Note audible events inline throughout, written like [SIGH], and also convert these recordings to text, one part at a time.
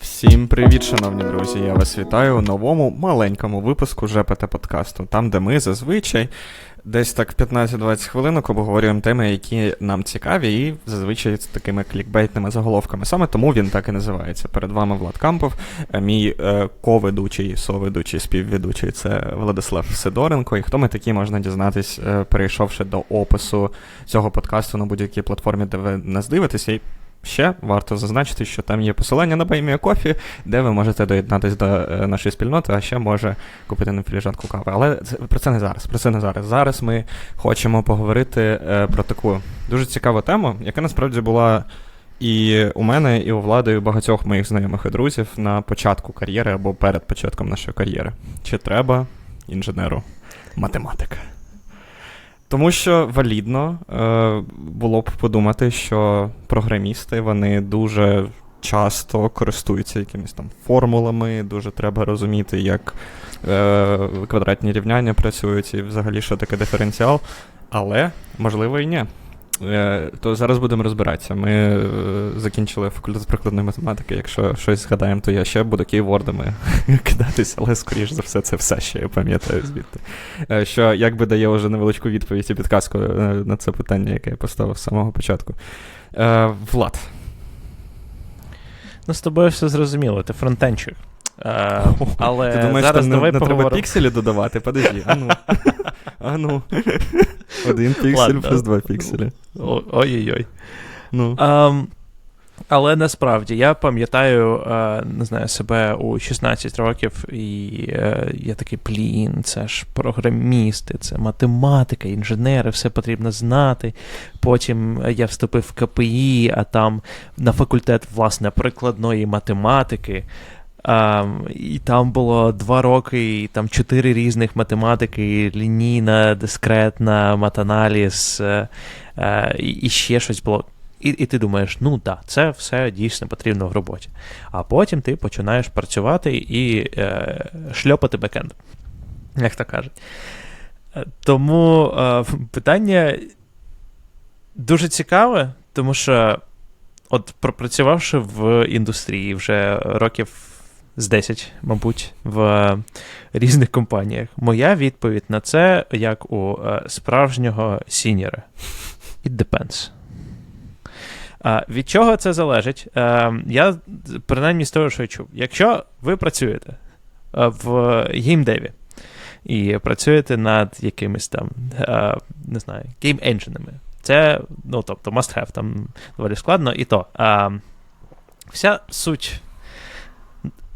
Всім привіт, шановні друзі! Я вас вітаю у новому маленькому випуску ЖПТ подкасту, там, де ми зазвичай десь так 15-20 хвилинок обговорюємо теми, які нам цікаві, і зазвичай з такими клікбейтними заголовками. Саме тому він так і називається. Перед вами Влад Кампов, е, мій е, коведучий, соведучий, співведучий це Владислав Сидоренко. І хто ми такі, можна дізнатись, е, перейшовши до опису цього подкасту на будь-якій платформі, де ви нас дивитеся. І Ще варто зазначити, що там є посилання на Баймія Кофі, де ви можете доєднатися до е, нашої спільноти, а ще може купити на філіжанку кави. Але про це не зараз. Про це не зараз. Зараз ми хочемо поговорити е, про таку дуже цікаву тему, яка насправді була і у мене, і у влади, і у багатьох моїх знайомих і друзів на початку кар'єри або перед початком нашої кар'єри. Чи треба інженеру математика? Тому що валідно е, було б подумати, що програмісти вони дуже часто користуються якимись там формулами, дуже треба розуміти, як е, квадратні рівняння працюють і взагалі що таке диференціал. Але, можливо, і ні. Е, то зараз будемо розбиратися. Ми е, закінчили факультет прикладної математики. Якщо щось згадаємо, то я ще буду кейвордами [LAUGHS] кидатися, але скоріш за все, це все ще я пам'ятаю звідти. Е, що якби дає вже невеличку відповідь і підказку на це питання, яке я поставив з самого початку. Влад. Ну, з тобою все зрозуміло, ти фронтенчик. Але Ти думаєш, зараз там давай не, не треба пікселі додавати? Подожди, [LAUGHS] ану. Ану. Один [LAUGHS] піксель Ладно. плюс два пікселі. Ой-ой-ой. Ну. Um, але насправді я пам'ятаю, е, не знаю, себе у 16 років, і е, я такий плін, це ж програмісти, це математика, інженери, все потрібно знати. Потім я вступив в КПІ, а там на факультет власне прикладної математики. Um, і там було два роки, і там чотири різних математики: лінійна, дискретна, матаналіз, uh, uh, і, і ще щось було. І і ти думаєш, ну так, да, це все дійсно потрібно в роботі. А потім ти починаєш працювати і е, шльопати бекенд, як то кажуть. Тому е, питання дуже цікаве, тому що, от пропрацювавши в індустрії вже років з 10, мабуть, в різних компаніях, моя відповідь на це як у е, справжнього сіньора. It depends. Від чого це залежить? Е, я принаймні з того, що я чув. Якщо ви працюєте е, в геймдеві і працюєте над якимись там, е, не знаю, гейм-енджинами, це, ну, тобто, must have, там доволі складно, і то. Вся суть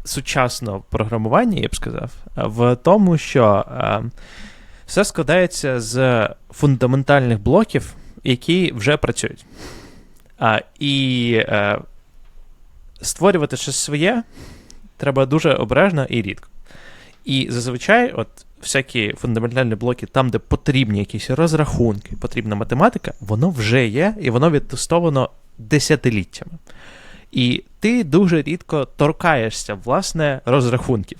сучасного програмування, я б сказав, в тому, що все складається з фундаментальних блоків, які вже працюють. А, І е, створювати щось своє треба дуже обережно і рідко. І зазвичай, от всякі фундаментальні блоки, там, де потрібні якісь розрахунки, потрібна математика, воно вже є, і воно відтестовано десятиліттями. І ти дуже рідко торкаєшся, власне, розрахунків.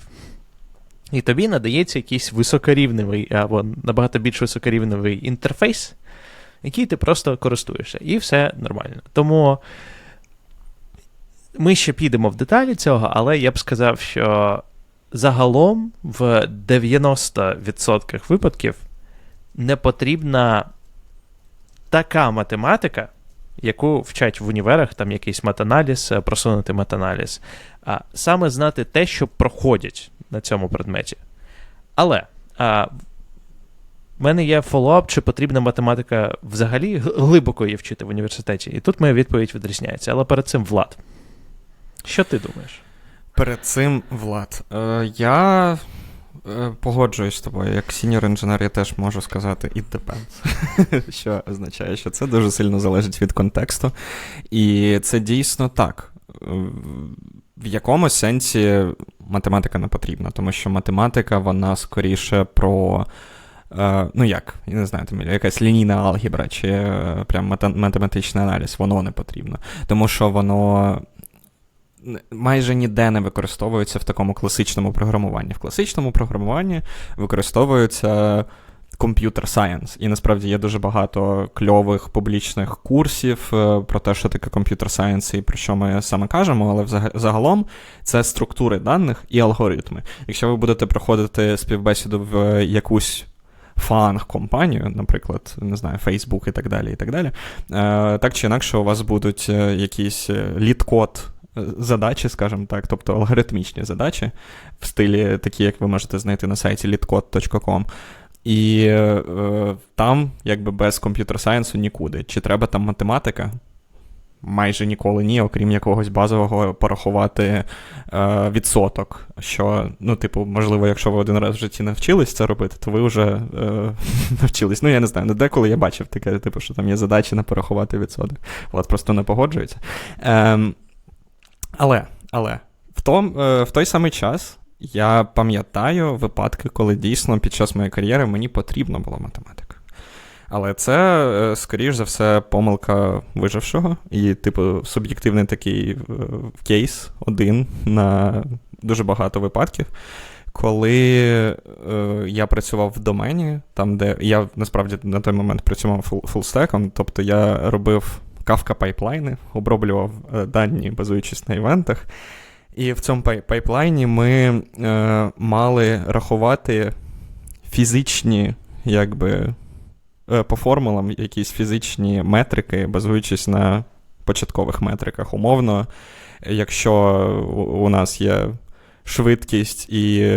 І тобі надається якийсь високорівневий або набагато більш високорівневий інтерфейс, який ти просто користуєшся, і все нормально. Тому ми ще підемо в деталі цього, але я б сказав, що загалом в 90% випадків не потрібна така математика, яку вчать в універах, там якийсь матаналіз, просунутий матаналіз, а саме знати те, що проходять на цьому предметі. Але а, в мене є фоллоуап, чи потрібна математика взагалі глибоко її вчити в університеті. І тут моя відповідь відрізняється. Але перед цим Влад. Що ти думаєш? Перед цим Влад. Е, Я е, погоджуюсь з тобою. Як сіньор інженер, я теж можу сказати it depends. [LAUGHS] Що означає, що це дуже сильно залежить від контексту. І це дійсно так. В якому сенсі математика не потрібна, тому що математика, вона скоріше про. Е, ну як, я не знаю, там якась лінійна алгебра чи е, прям математичний аналіз, воно не потрібно. Тому що воно. Майже ніде не використовується в такому класичному програмуванні. В класичному програмуванні використовуються Computer Science. І насправді є дуже багато кльових публічних курсів е, про те, що таке Computer Science і про що ми саме кажемо, але загалом це структури даних і алгоритми. Якщо ви будете проходити співбесіду в якусь фанг-компанію, наприклад, не знаю, Facebook і так далі, і так далі, е, так чи інакше, у вас будуть е, якісь лід-код задачі, скажімо так, тобто алгоритмічні задачі в стилі такі, як ви можете знайти на сайті leadcode.com. І е, там, якби без комп'ютер сайенсу нікуди. Чи треба там математика? Майже ніколи ні, окрім якогось базового порахувати е, відсоток. Що, ну, типу, можливо, якщо ви один раз в житті навчились це робити, то ви вже е, [LAUGHS] навчились. Ну, я не знаю, ну деколи я бачив таке, типу, що там є задачі на порахувати відсоток. Влад просто не погоджується. Е, але, але в, том, е, в той самий час я пам'ятаю випадки, коли дійсно під час моєї кар'єри мені потрібна була математика. Але це, е, скоріш за все, помилка вижившого, і, типу, суб'єктивний такий е, кейс один на дуже багато випадків. Коли е, я працював в домені, там, де я насправді на той момент працював фулстеком, тобто я робив кавка пайплайни, оброблював дані, базуючись на івентах. І в цьому пайплайні ми е, мали рахувати фізичні, якби, е, по формулам якісь фізичні метрики, базуючись на початкових метриках. Умовно, якщо у нас є швидкість і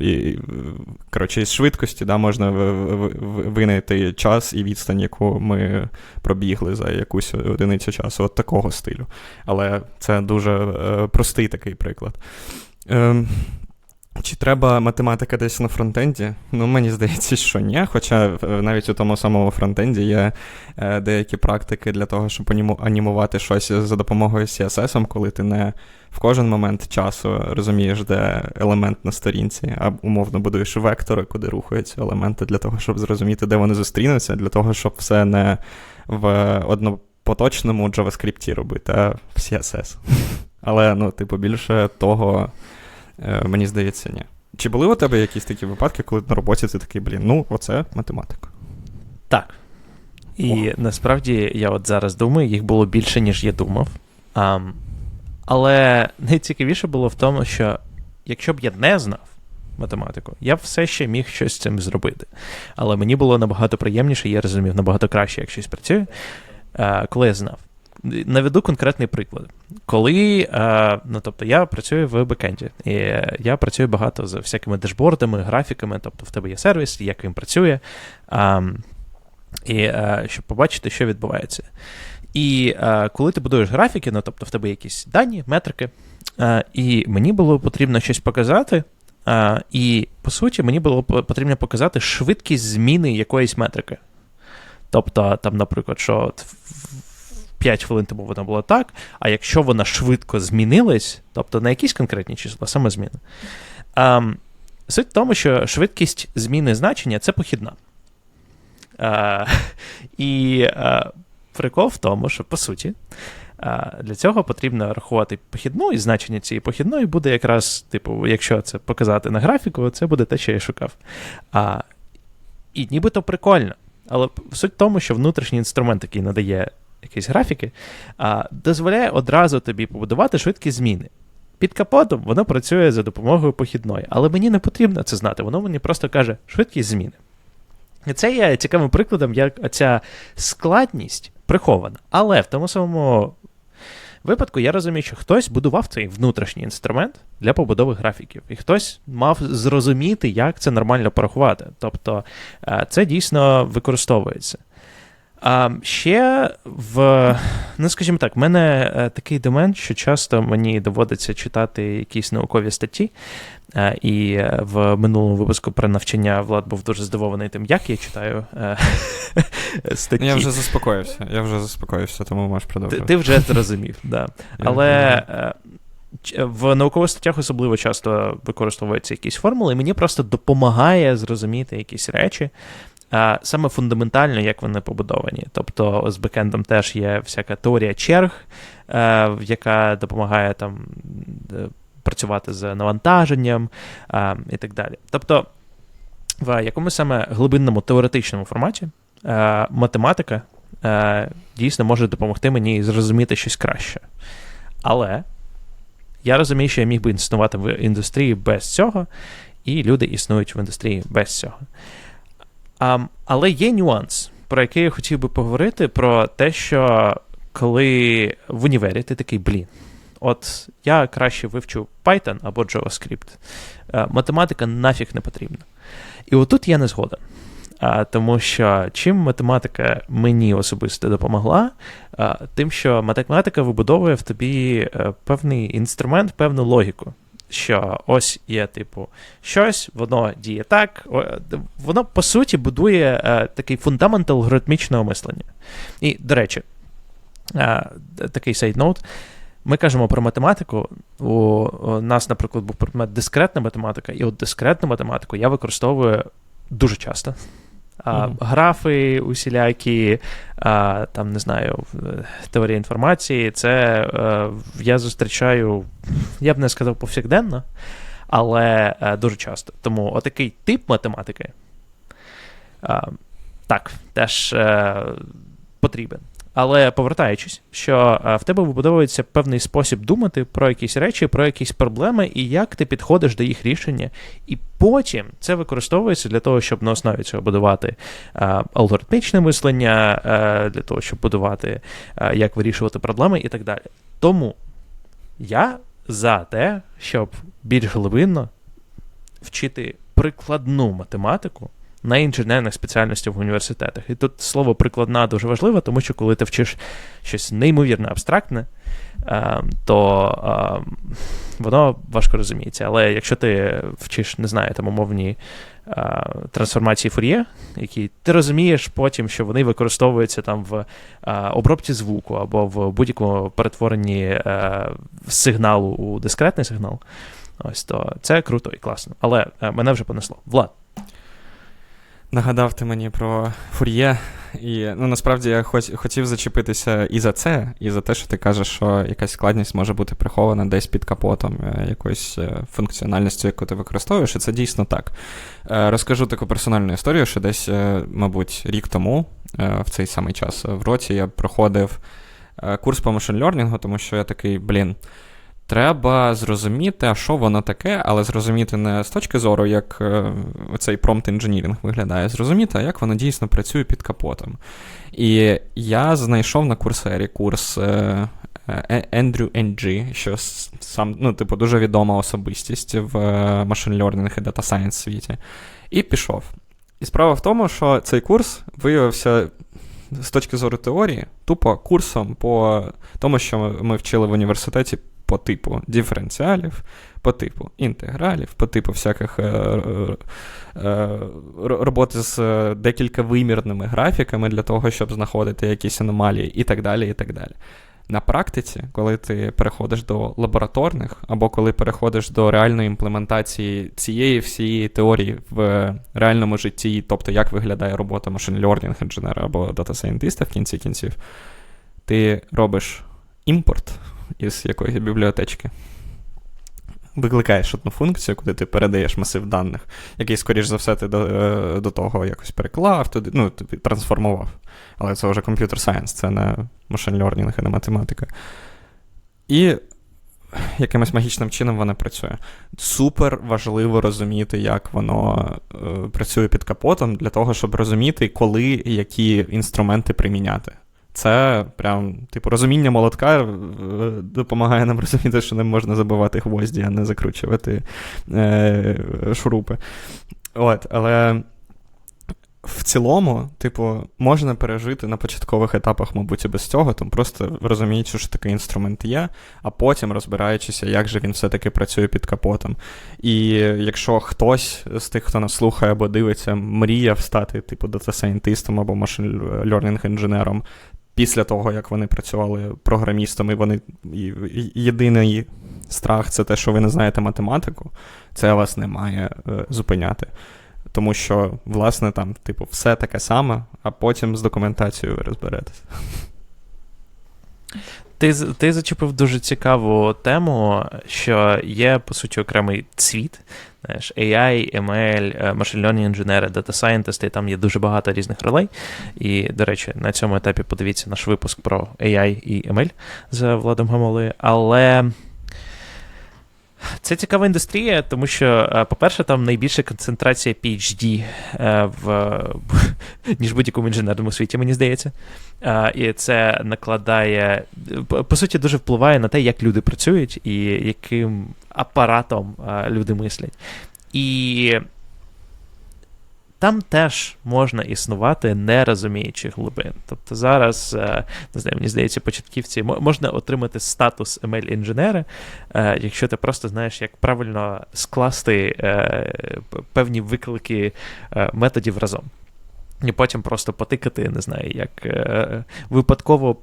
і, коротше, із швидкості да, можна винайти час і відстань, яку ми пробігли за якусь одиницю часу, от такого стилю. Але це дуже е, простий такий приклад. Е, чи треба математика десь на фронтенді? Ну, мені здається, що ні. Хоча е, навіть у тому самому фронтенді є е, деякі практики для того, щоб анімувати щось за допомогою CSS, коли ти не в кожен момент часу розумієш, де елемент на сторінці, а умовно будуєш вектори, куди рухаються елементи, для того, щоб зрозуміти, де вони зустрінуться, для того, щоб все не в однопоточному JavaScript робити, а в CSS. [LAUGHS] Але, ну, типу, більше того. Е, мені здається, ні. Чи були у тебе якісь такі випадки, коли на роботі ти такий, блін, ну, оце математика? Так. І О. насправді я от зараз думаю, їх було більше, ніж я думав. А, але найцікавіше було в тому, що якщо б я не знав математику, я б все ще міг щось з цим зробити. Але мені було набагато приємніше, я розумів набагато краще, як щось працює, коли я знав. Наведу конкретний приклад. Коли е, ну, тобто, я працюю в бекенді, і я працюю багато з всякими дешбордами, графіками, тобто в тебе є сервіс, як він працює, і е, щоб побачити, що відбувається. І е, коли ти будуєш графіки, ну тобто в тебе якісь дані, метрики, і мені було потрібно щось показати. І по суті, мені було потрібно показати швидкість зміни якоїсь метрики. Тобто, там, наприклад, що 5 хвилин тому вона була так, а якщо вона швидко змінилась, тобто на якісь конкретні числа, саме зміни. А, Суть в тому, що швидкість зміни значення це похідна. А, [LAUGHS] І а, прикол в тому, що по суті. Для цього потрібно рахувати похідну, і значення цієї похідної буде якраз, типу, якщо це показати на графіку, це буде те, що я шукав. А, І нібито прикольно. Але суть в тому, що внутрішній інструмент, який надає якісь графіки, а, дозволяє одразу тобі побудувати швидкі зміни. Під капотом воно працює за допомогою похідної, але мені не потрібно це знати, воно мені просто каже швидкість зміни. І це є цікавим прикладом, як ця складність прихована. Але в тому самому випадку я розумію, що хтось будував цей внутрішній інструмент для побудови графіків, і хтось мав зрозуміти, як це нормально порахувати. Тобто е, це дійсно використовується. А ще в, ну скажімо так, в мене е, такий домен, що часто мені доводиться читати якісь наукові статті. Е, і е, в минулому випуску про навчання Влад був дуже здивований тим, як я читаю [LAUGHS] статті. Я вже заспокоївся, я вже заспокоївся, тому можеш продовжувати. Ти, ти вже зрозумів, да. [LAUGHS] Але. В наукових статтях особливо часто використовуються якісь формули, і мені просто допомагає зрозуміти якісь речі, саме фундаментально, як вони побудовані. Тобто з бекендом теж є всяка теорія черг, е, яка допомагає там працювати з навантаженням і так далі. Тобто. в якому саме глибинному теоретичному форматі е, математика е, дійсно може допомогти мені зрозуміти щось краще. Але я розумію, що я міг би існувати в індустрії без цього, і люди існують в індустрії без цього. А, але є нюанс, про який я хотів би поговорити, про те, що коли в універі ти такий, блін, от я краще вивчу Python або JavaScript. Е, математика нафіг не потрібна. І отут я не згоден. А, Тому що чим математика мені особисто допомогла, а, тим, що математика вибудовує в тобі а, певний інструмент, певну логіку. Що ось є, типу, щось, воно діє так, воно по суті будує а, такий фундамент алгоритмічного мислення. І, до речі, а, такий сейдноут. Ми кажемо про математику. У, у нас, наприклад, був предмет дискретна математика, і от дискретну математику я використовую дуже часто. А, mm-hmm. Графи усілякі, а, там, не знаю, теорія інформації, це а, я зустрічаю, я б не сказав повсякденно, але а, дуже часто. Тому отакий тип математики так, теж потрібен. Але повертаючись, що в тебе вибудовується певний спосіб думати про якісь речі, про якісь проблеми, і як ти підходиш до їх рішення. І потім це використовується для того, щоб на основі цього будувати а, алгоритмічне мислення, а, для того, щоб будувати, як вирішувати проблеми і так далі. Тому я за те, щоб більш глибинно вчити прикладну математику на інженерних спеціальностях в університетах. І тут слово прикладна дуже важливе, тому що коли ти вчиш щось неймовірно абстрактне, то воно важко розуміється. Але якщо ти вчиш, не знаю, там умовні трансформації фур'є, які ти розумієш потім, що вони використовуються там в обробці звуку або в будь-якому перетворенні сигналу у дискретний сигнал, ось то це круто і класно. Але мене вже понесло. Влад. Нагадав ти мені про фур'є, і ну насправді я хоч, хотів зачепитися і за це, і за те, що ти кажеш, що якась складність може бути прихована десь під капотом е, якоюсь е, функціональністю, яку ти використовуєш, і це дійсно так. Е, розкажу таку персональну історію, що десь, мабуть, рік тому, в цей самий час в році, я проходив курс по машин-лернінгу, тому що я такий, блін. Треба зрозуміти, а що воно таке, але зрозуміти не з точки зору, як е, цей промпт інженірінг виглядає, зрозуміти, а як воно дійсно працює під капотом. І я знайшов на курсері курс е, е, Ендрю Енджі, що сам, ну, типу, дуже відома особистість в машин learning і Data Science світі. І пішов. І справа в тому, що цей курс виявився. З точки зору теорії, тупо курсом по тому, що ми вчили в університеті по типу диференціалів, по типу інтегралів, по типу всяких е, е, е, роботи з декілька вимірними графіками для того, щоб знаходити якісь аномалії і так далі. і так далі. На практиці, коли ти переходиш до лабораторних, або коли переходиш до реальної імплементації цієї всієї теорії в реальному житті, тобто як виглядає робота машин learning інженера або дата-сайентиста в кінці кінців, ти робиш імпорт із якоїсь бібліотечки. Викликаєш одну функцію, куди ти передаєш масив даних, який, скоріш за все, ти до е, до того якось переклав, туди, ну, тобі трансформував. Але це вже комп'ютер сайенс, це не машин learning і не математика. І якимось магічним чином воно працює. Супер важливо розуміти, як воно е, працює під капотом, для того, щоб розуміти, коли які інструменти приміняти. Це прям, типу, розуміння молотка е, допомагає нам [LAUGHS] розуміти, що ним можна забивати гвозді, а не закручувати е, шурупи. От, Але в цілому, типу, можна пережити на початкових етапах, мабуть, і без цього, там просто розуміючи, що такий інструмент є, а потім розбираючися, як же він все-таки працює під капотом. І якщо хтось з тих, хто нас слухає або дивиться, мріяв стати, типу, дата-сайентистом або машин learning інженером після того, як вони працювали програмістами, вони єдиний страх це те, що ви не знаєте математику, це вас не має е, зупиняти. Тому що, власне, там, типу, все таке саме, а потім з документацією ви розберетесь. Ти ти зачепив дуже цікаву тему, що є, по суті, окремий світ. Знаєш, AI, ML, Learning інженери, Scientist, і там є дуже багато різних ролей. І, до речі, на цьому етапі подивіться наш випуск про AI і ML з Владом Гамолою. Але це цікава індустрія, тому що, е, по-перше, там найбільша концентрація PhD е, в, [LAUGHS] ніж будь-якому інженерному світі, мені здається. Е, і це накладає, по суті, дуже впливає на те, як люди працюють і яким апаратом люди мислять. І там теж можна існувати, не розуміючи глибин. Тобто зараз, е, не знаю, мені здається, початківці можна отримати статус ML-інженера, е, якщо ти просто знаєш, як правильно скласти е, певні виклики методів разом. І потім просто потикати, не знаю, як е, випадково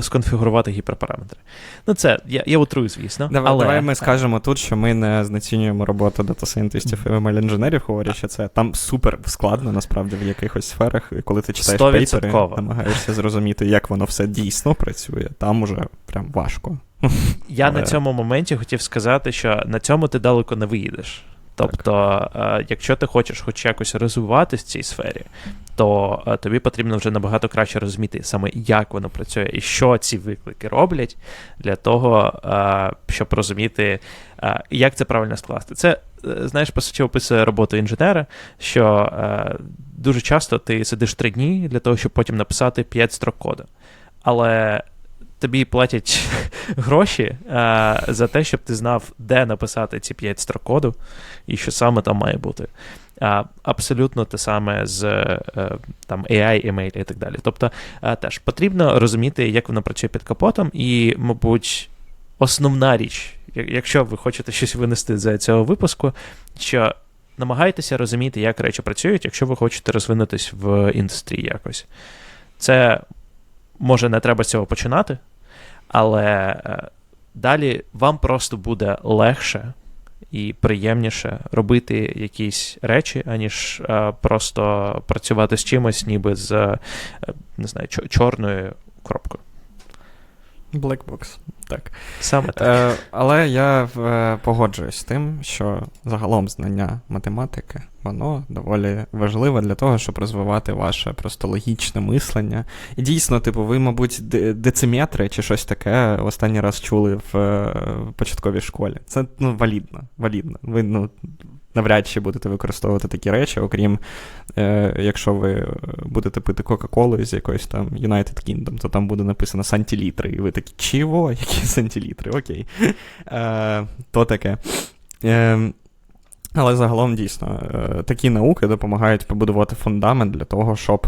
сконфігурувати гіперпараметри. Ну, це я я утрую, звісно. Давай, але... давай ми скажемо тут, що ми не знецінюємо роботу дата-сайентистів і ML-інженерів, говорячи це. Там супер складно, насправді, в якихось сферах, коли ти читаєш 100%. пейпери, намагаєшся зрозуміти, як воно все дійсно працює, там уже прям важко. Я але... на цьому моменті хотів сказати, що на цьому ти далеко не виїдеш. Тобто, е, якщо ти хочеш хоч якось розвиватися в цій сфері, то е, тобі потрібно вже набагато краще розуміти саме, як воно працює і що ці виклики роблять для того, е, щоб розуміти, як це правильно скласти. Це, знаєш, по суті, описує роботу інженера, що дуже часто ти сидиш три дні для того, щоб потім написати 5 строк коду. Але тобі платять [LAUGHS] гроші а, за те, щоб ти знав, де написати ці 5 строк коду і що саме там має бути. А, Абсолютно те саме з е, там AI, email і так далі. Тобто а, теж потрібно розуміти, як воно працює під капотом, і, мабуть, основна річ, якщо ви хочете щось винести з цього випуску, що намагайтеся розуміти, як речі працюють, якщо ви хочете розвинутись в індустрії якось. Це може не треба з цього починати, але е, далі вам просто буде легше і приємніше робити якісь речі, аніж е, просто працювати з чимось, ніби з е, не знаю, чорною коробкою. Black box, так. Саме так. Е, Але я е, погоджуюсь з тим, що загалом знання математики, воно доволі важливе для того, щоб розвивати ваше просто логічне мислення. І дійсно, типу, ви, мабуть, дециметри чи щось таке останній раз чули в е, початковій школі. Це ну, валідно. валідно. Ви ну, навряд чи будете використовувати такі речі, окрім е, якщо ви будете пити Кока-Колу з якоїсь там United Kingdom, то там буде написано сантілітри. І ви такі, чого? Які сантілітри? Окей. Е, То таке. Е, але загалом дійсно е, такі науки допомагають побудувати фундамент для того, щоб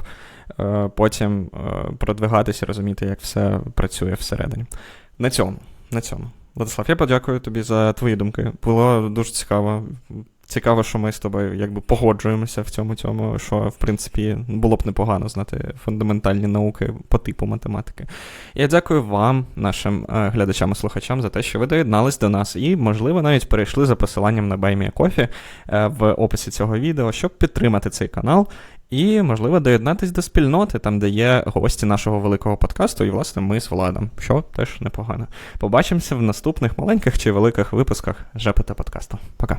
е, потім е, продвигатися і розуміти, як все працює всередині. На цьому. На цьому. Владислав, я подякую тобі за твої думки. Було дуже цікаво. Цікаво, що ми з тобою якби погоджуємося в цьому цьому, що в принципі було б непогано знати фундаментальні науки по типу математики. Я дякую вам, нашим е, глядачам і слухачам, за те, що ви доєднались до нас, і, можливо, навіть перейшли за посиланням на BuyMeACoffee е, в описі цього відео, щоб підтримати цей канал. І, можливо, доєднатись до спільноти, там, де є гості нашого великого подкасту, і, власне, ми з Владом, що теж непогано. Побачимося в наступних маленьких чи великих випусках ЖПТ подкасту. Пока.